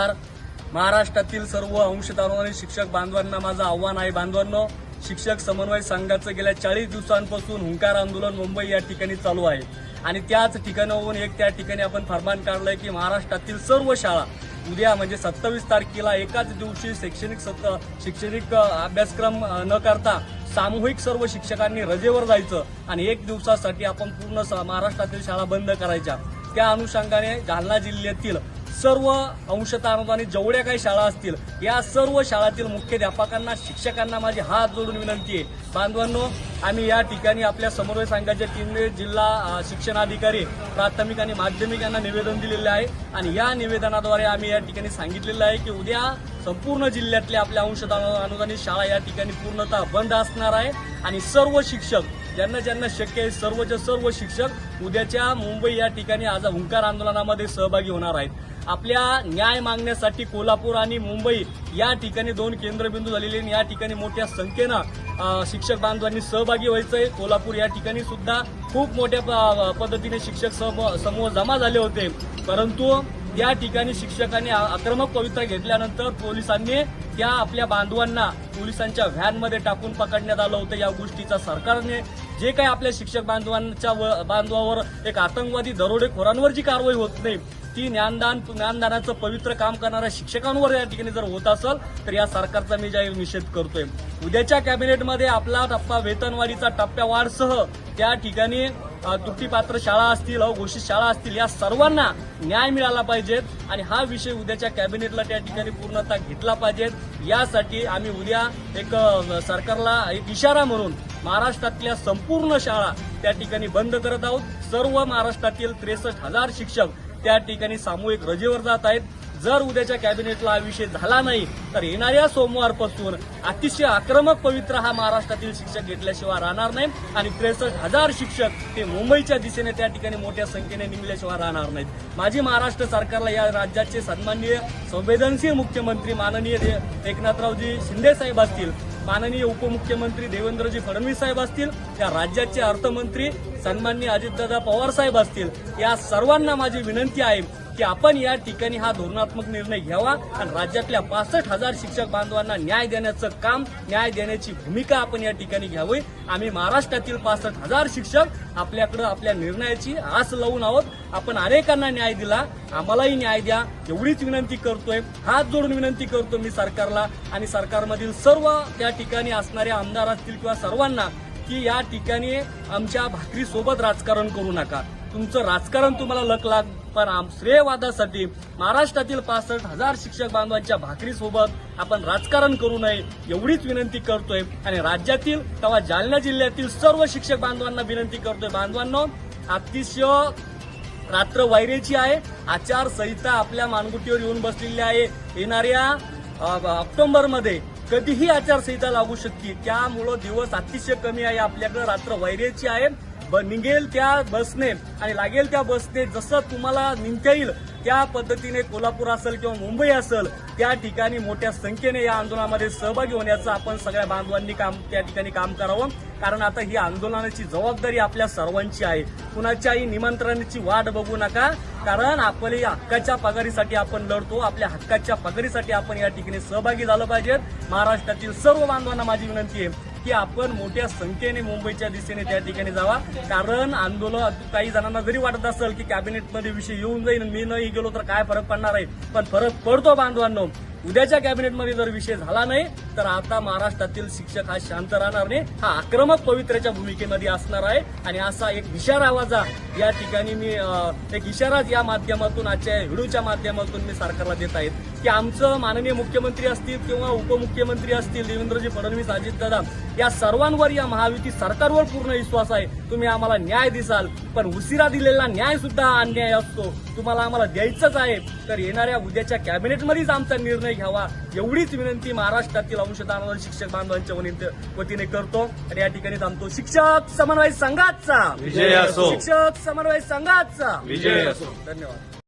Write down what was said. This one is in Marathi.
नमस्कार. महाराष्ट्रातील सर्व अंशदार शिक्षक बांधवांना माझं आव्हान आहे. बांधवांनो शिक्षक समन्वय संघाचं गेल्या चाळीस दिवसांपासून हुंकार आंदोलन मुंबई या ठिकाणी चालू आहे. आणि त्याच ठिकाणाहून एक त्या ठिकाणी आपण फरमान काढलंय की महाराष्ट्रातील सर्व शाळा उद्या म्हणजे सत्तावीस तारखेला एकाच दिवशी शैक्षणिक सत्र शैक्षणिक अभ्यासक्रम न करता सामूहिक सर्व शिक्षकांनी रजेवर जायचं आणि एक दिवसासाठी आपण पूर्ण महाराष्ट्रातील शाळा बंद करायच्या. त्या अनुषंगाने जालना जिल्ह्यातील सर्व अंशतः अनुदानित जेवढ्या काही शाळा असतील या सर्व शाळातील मुख्याध्यापकांना शिक्षकांना माझी हात जोडून विनंती आहे. बांधवांनो आम्ही या ठिकाणी आपल्या समन्वय संघाच्या तीन जिल्हा शिक्षणाधिकारी प्राथमिक आणि माध्यमिक यांना निवेदन दिलेले आहे. आणि या निवेदनाद्वारे आम्ही या ठिकाणी सांगितलेलं आहे की उद्या संपूर्ण जिल्ह्यातल्या आपल्या अंशतः अनुदानित शाळा या ठिकाणी पूर्णतः बंद असणार आहे. आणि सर्व शिक्षक ज्यांना ज्यांना शक्य आहे सर्वच्या सर्व शिक्षक उद्याच्या मुंबई या ठिकाणी आज हुंकार आंदोलनामध्ये सहभागी होणार आहेत. आपल्या न्याय मागण्यासाठी कोल्हापूर आणि मुंबई या ठिकाणी दोन केंद्रबिंदू झालेले आणि या ठिकाणी मोठ्या संख्येनं शिक्षक बांधवांनी सहभागी व्हायचं आहे कोल्हापूर या ठिकाणी सुद्धा खूप मोठ्या प- पद्धतीने शिक्षक सम- समूह जमा झाले होते. परंतु या ठिकाणी शिक्षकांनी आक्रमक पवित्रा घेतल्यानंतर पोलिसांनी त्या आपल्या बांधवांना पोलिसांच्या व्हॅनमध्ये टाकून पकडण्यात आलं होतं. या गोष्टीचा सरकारने जे काही आपल्या शिक्षक बांधवांच्या व- बांधवावर एक आतंकवादी दरोडेखोरांवर जी कारवाई होत नाही ती ज्ञानदान ज्ञानदानाचं पवित्र काम करणाऱ्या शिक्षकांवर या ठिकाणी जर होत असेल तर या सरकारचा मी जाहीर निषेध करतोय. उद्याच्या कॅबिनेटमध्ये आपला टप्पा वेतनवाढीचा टप्प्यावाढसह त्या ठिकाणी अ, त्रुटीपात्र शाळा असतील अघोषित शाळा असतील या सर्वांना न्याय मिळाला पाहिजेत आणि हा विषय उद्याच्या कॅबिनेटला त्या ठिकाणी पूर्णतः घेतला पाहिजेत यासाठी आम्ही उद्या एक सरकारला एक इशारा म्हणून महाराष्ट्रातल्या संपूर्ण शाळा त्या ठिकाणी बंद करत आहोत. सर्व महाराष्ट्रातील त्रेसष्ट हजार शिक्षक त्या ठिकाणी सामूहिक रजेवर जात आहेत. जर उद्याच्या कॅबिनेटला हा विषय झाला नाही तर येणाऱ्या सोमवारपासून अतिशय आक्रमक पवित्र हा महाराष्ट्रातील शिक्षक घेतल्याशिवाय राहणार नाही आणि त्रेसष्ट हजार शिक्षक हे मुंबईच्या दिशेने त्या ठिकाणी मोठ्या संख्येने निघल्याशिवाय राहणार नाहीत. माझी महाराष्ट्र सरकारला या राज्याचे सन्माननीय संवेदनशील मुख्यमंत्री माननीय एकनाथरावजी शिंदे साहेब असतील माननीय उपमुख्यमंत्री देवेंद्रजी फडणवीस साहेब असतील या राज्याचे अर्थमंत्री सन्माननीय अजितदादा पवार साहेब असतील या सर्वांना माझी विनंती आहे. की आपण या ठिकाणी हा धोरणात्मक निर्णय घ्यावा आणि राज्यातल्या पासष्ट हजार शिक्षक बांधवांना न्याय देण्याचं काम न्याय देण्याची भूमिका आपण या ठिकाणी घ्यावी. आम्ही महाराष्ट्रातील पासष्ट हजार शिक्षक आपल्याकडं आपल्या निर्णयाची आस लावून आहोत. आपण अनेकांना न्याय दिला. आम्हालाही न्याय द्या. एवढीच विनंती करतोय. हात जोडून विनंती करतो मी सरकारला आणि सरकारमधील सर्व त्या ठिकाणी असणारे आमदार असतील किंवा सर्वांना की या ठिकाणी आमच्या भाकरीसोबत राजकारण करू नका. तुमचं राजकारण तुम्हाला लक लाग पण आम श्रेयवादासाठी महाराष्ट्रातील पासष्ट हजार शिक्षक बांधवांच्या भाकरीसोबत आपण राजकारण करू नये एवढीच विनंती करतोय. आणि राज्यातील तेव्हा जालना जिल्ह्यातील सर्व शिक्षक बांधवांना विनंती करतोय. बांधवांनो अतिशय रात्र वायरेची आहे. आचारसंहिता आपल्या मानगुटीवर येऊन बसलेली आहे. येणाऱ्या ऑक्टोंबरमध्ये ऑक्टोबरमध्ये कधीही आचारसंहिता लागू शकते. त्यामुळं दिवस अतिशय कमी आहे. आपल्याकडे रात्र वैरेची आहे. ब- निघेल त्या बसने आणि लागेल त्या बसने जसं तुम्हाला निघता येईल त्या पद्धतीने कोल्हापूर असेल किंवा मुंबई असेल त्या ठिकाणी मोठ्या संख्येने या आंदोलनामध्ये सहभागी होण्याचं आपण सगळ्या बांधवांनी काम त्या ठिकाणी काम करावं. कारण आता ही आंदोलनाची जबाबदारी आपल्या सर्वांची आहे. कुणाच्याही निमंत्रणाची वाट बघू नका. कारण आपल्या हक्काच्या पगारीसाठी आपण लढतो. आपल्या हक्काच्या पगारीसाठी आपण या ठिकाणी सहभागी झालं पाहिजेत. महाराष्ट्रातील सर्व बांधवांना माझी विनंती आहे. की आपण मोठ्या संख्येने मुंबईच्या दिशेने त्या ठिकाणी जावा. कारण आंदोलन काही जणांना जरी वाटत असेल की कॅबिनेटमध्ये विषय येऊन जाईल मी नाही गेलो तर काय फरक पडणार आहे? पण फरक पडतो बांधवांनो. उद्याच्या कॅबिनेटमध्ये जर विषय झाला नाही तर आता महाराष्ट्रातील शिक्षक हा शांत राहणार नाही. हा आक्रमक पवित्र्याच्या भूमिकेमध्ये असणार आहे. आणि असा एक इशारा आवाजा या ठिकाणी मी एक इशाराच या माध्यमातून आजच्या व्हिडिओच्या माध्यमातून मी सरकारला देत आहेत. की आमचं माननीय मुख्यमंत्री असतील किंवा उपमुख्यमंत्री असतील देवेंद्रजी फडणवीस अजितदादा या सर्वांवर या महायुती सरकारवर पूर्ण विश्वास आहे. तुम्ही आम्हाला न्याय दिसाल. पण उशिरा दिलेला न्याय सुद्धा अन्याय असतो. तुम्हाला आम्हाला द्यायचंच आहे. तर येणाऱ्या उद्याच्या कॅबिनेटमध्येच आमचा निर्णय घ्यावा एवढीच विनंती महाराष्ट्रातील अंशदान शिक्षक बांधवांच्या वतीने- वतीने करतो आणि या ठिकाणी थांबतो शिक्षक समन्वय संघाचा विजय असो. शिक्षक समन्वय संघाचा विजय असो. धन्यवाद